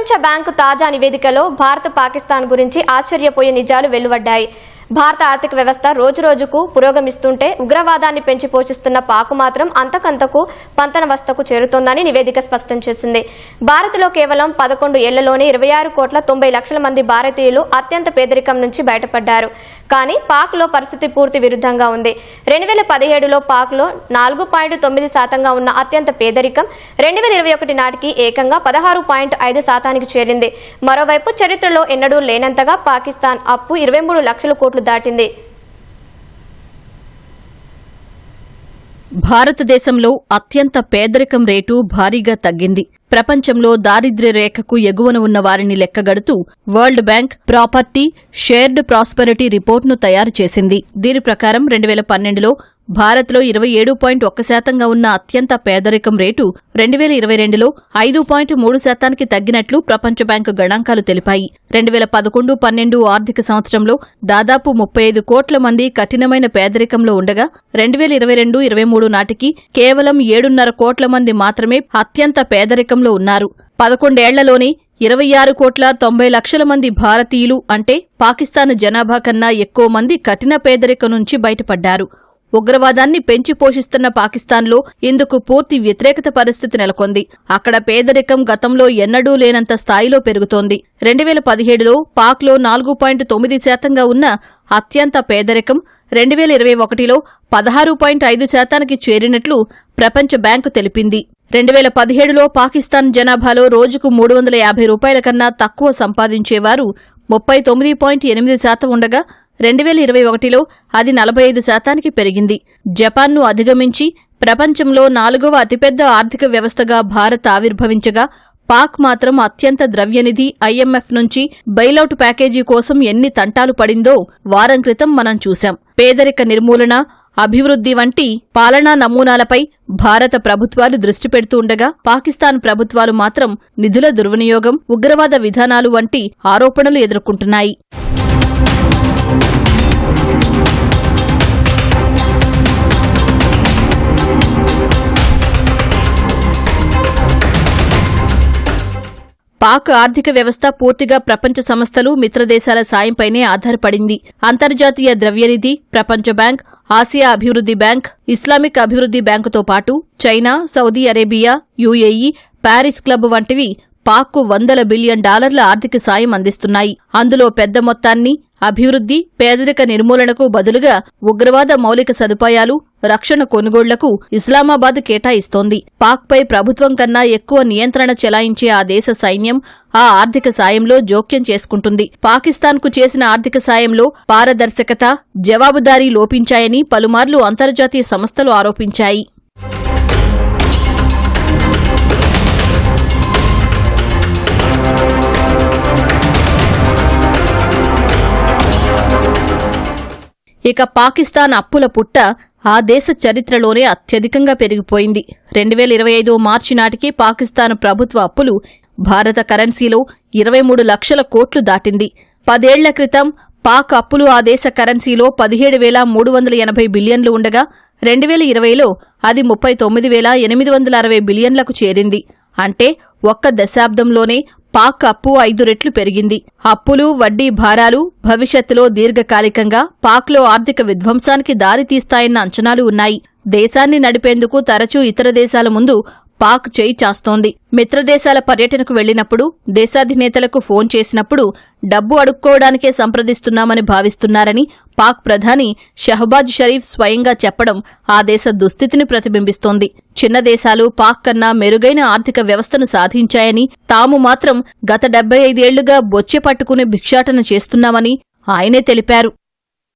ప్రపంచ బ్యాంకు తాజా నివేదికలో భారత్ పాకిస్తాన్ గురించి ఆశ్చర్యపోయే నిజాలు వెలువడ్డాయి. భారత ఆర్థిక వ్యవస్థ రోజురోజుకు పురోగమిస్తుంటే ఉగ్రవాదాన్ని పెంచి పోషిస్తున్న పాకు మాత్రం అంతకంతకు పంతనవస్థకు చేరుతోందని నివేదిక స్పష్టం చేసింది. భారత్లో కేవలం పదకొండు ఏళ్ళలోనే ఇరవై ఆరు కోట్ల తొంభై లక్షల మంది భారతీయులు అత్యంత పేదరికం నుంచి బయటపడ్డారు. కానీ పాక్లో పరిస్థితి పూర్తి విరుద్ధంగా ఉంది. రెండు వేల పదిహేడులో పాక్లో నాలుగు పాయింట్ తొమ్మిది శాతంగా ఉన్న అత్యంత పేదరికం రెండు వేల ఇరవై ఒకటి నాటికి ఏకంగా పదహారు పాయింట్ ఐదు శాతానికి చేరింది. మరోవైపు చరిత్రలో ఎన్నడూ లేనంతగా పాకిస్తాన్ అప్పు ఇరవై మూడు లక్షల కోట్లు దాటింది. భారతదేశంలో అత్యంత పేదరికం రేటు భారీగా తగ్గింది. ప్రపంచంలో దారిద్ర్య రేఖకు ఎగువన ఉన్న వారిని లెక్కగడుతూ world bank property shared prosperity రిపోర్ట్ను తయారు చేసింది. దీని ప్రకారం రెండు వేల పన్నెండులో భారత్లో ఇరవై ఏడు పాయింట్ ఒక్క శాతంగా ఉన్న అత్యంత పేదరికం రేటు రెండు వేల ఇరవై రెండులో ఐదు పాయింట్ మూడు శాతానికి తగ్గినట్లు ప్రపంచ బ్యాంకు గణాంకాలు తెలిపాయి. రెండు వేల పదకొండు పన్నెండు ఆర్థిక సంవత్సరంలో దాదాపు ముప్పై ఐదు కోట్ల మంది కఠినమైన పేదరికంలో ఉండగా రెండు వేల ఇరవై రెండు ఇరవై మూడు నాటికి కేవలం ఏడున్నర కోట్ల మంది మాత్రమే అత్యంత పేదరికంలో ఉన్నారు. పదకొండేళ్ళలోనే ఇరవై ఆరు కోట్ల తొంభై లక్షల మంది భారతీయులు అంటే పాకిస్తాన్ జనాభా కన్నా ఎక్కువ మంది కఠిన పేదరికం నుంచి బయటపడ్డారు. ఉగ్రవాదాన్ని పెంచి పోషిస్తున్న పాకిస్తాన్లో ఇందుకు పూర్తి వ్యతిరేకత పరిస్థితి నెలకొంది. అక్కడ పేదరికం గతంలో ఎన్నడూ లేనంత స్థాయిలో పెరుగుతోంది. రెండు వేల పదిహేడులో పాక్లో నాలుగు పాయింట్ తొమ్మిది శాతంగా ఉన్న అత్యంత పేదరికం రెండు వేల ఇరవై ఒకటిలో పదహారు పాయింట్ ఐదు శాతానికి చేరినట్లు ప్రపంచ బ్యాంకు తెలిపింది. రెండు వేల పదిహేడులో పాకిస్తాన్ జనాభాలో రోజుకు మూడు వందల యాభై రూపాయల కన్నా తక్కువ సంపాదించేవారు ముప్పై తొమ్మిది పాయింట్ ఎనిమిది శాతం ఉండగా రెండు వేల ఇరవై ఒకటిలో అది నలభై ఐదు శాతానికి పెరిగింది. జపాన్ను అధిగమించి ప్రపంచంలో నాలుగవ అతిపెద్ద ఆర్థిక వ్యవస్థగా భారత్ ఆవిర్భవించగా పాక్ మాత్రం అత్యంత ద్రవ్యనిధి ఐఎంఎఫ్ నుంచి బెయిలౌట్ ప్యాకేజీ కోసం ఎన్ని తంటాలు పడిందో వారం క్రితం మనం చూశాం. పేదరిక నిర్మూలన అభివృద్ధి వంటి పాలనా నమూనాలపై భారత ప్రభుత్వాలు దృష్టి పెడుతూ ఉండగా పాకిస్తాన్ ప్రభుత్వాలు మాత్రం నిధుల దుర్వినియోగం ఉగ్రవాద విధానాలు వంటి ఆరోపణలు ఎదుర్కొంటున్నాయి. పాక్ ఆర్థిక వ్యవస్థ పూర్తిగా ప్రపంచ సంస్థలు మిత్రదేశాల సాయంపైనే ఆధారపడింది. అంతర్జాతీయ ద్రవ్యనిధి ప్రపంచ బ్యాంక్ ఆసియా అభివృద్ధి బ్యాంక్ ఇస్లామిక్ అభివృద్ధి బ్యాంకుతో పాటు China Saudi Arabia UAE Paris club వంటివి పాక్కు వందల బిలియన్ డాలర్ల ఆర్థిక సాయం అందిస్తున్నాయి. అందులో పెద్ద మొత్తాన్ని అభివృద్ధి పేదరిక నిర్మూలనకు బదులుగా ఉగ్రవాద మౌలిక సదుపాయాలు రక్షణ కొనుగోళ్ళకు ఇస్లామాబాద్ కేటాయిస్తోంది. పాక్పై ప్రభుత్వం కన్నా ఎక్కువ నియంత్రణ చెలాయించే ఆ దేశ సైన్యం ఆ ఆర్థిక సాయంలో జోక్యం చేసుకుంటుంది. పాకిస్తాన్కు చేసిన ఆర్థిక సాయంలో పారదర్శకత జవాబుదారీ లోపించాయని పలుమార్లు అంతర్జాతీయ సంస్థలు ఆరోపించాయి. ఇక పాకిస్తాన్ అప్పుల పుట్ట ఆ దేశ చరిత్రలోనే అత్యధికంగా పెరిగిపోయింది. రెండు వేల ఇరవై ఐదు మార్చి నాటికి పాకిస్తాన్ ప్రభుత్వ అప్పులు భారత కరెన్సీలో ఇరవై మూడు లక్షల కోట్లు దాటింది. పదేళ్ళ క్రితం పాక్ అప్పులు ఆ దేశ కరెన్సీలో పదిహేడు వేల మూడు వందల ఎనభై బిలియన్లు ఉండగా రెండు వేల ఇరవైలో అది ముప్పై తొమ్మిది వేల ఎనిమిది వందల అరవై బిలియన్లకు చేరింది. అంటే ఒక్క దశాబ్దంలోనే పాక్ అప్పు ఐదు రెట్లు పెరిగింది. అప్పులు వడ్డీ భారాలు భవిష్యత్తులో దీర్ఘకాలికంగా పాక్లో ఆర్థిక విధ్వంసానికి దారితీస్తాయన్న అంచనాలు ఉన్నాయి. దేశాన్ని నడిపేందుకు తరచూ ఇతర దేశాల ముందు పాక్ చేయి చాస్తోంది. మిత్రదేశాల పర్యటనకు వెళ్ళినప్పుడు దేశాధినేతలకు ఫోన్ చేసినప్పుడు డబ్బు అడుక్కోవడానికే సంప్రదిస్తున్నామని భావిస్తున్నారని పాక్ ప్రధాని షహబాజ్ షరీఫ్ స్వయంగా చెప్పడం ఆ దేశ దుస్థితిని ప్రతిబింబిస్తోంది. చిన్న దేశాలు పాక్ కన్నా మెరుగైన ఆర్థిక వ్యవస్థను సాధించాయని తాము మాత్రం గత డెబ్బై ఐదేళ్ళుగా బొచ్చె పట్టుకుని భిక్షాటన చేస్తున్నామని ఆయనే తెలిపారు.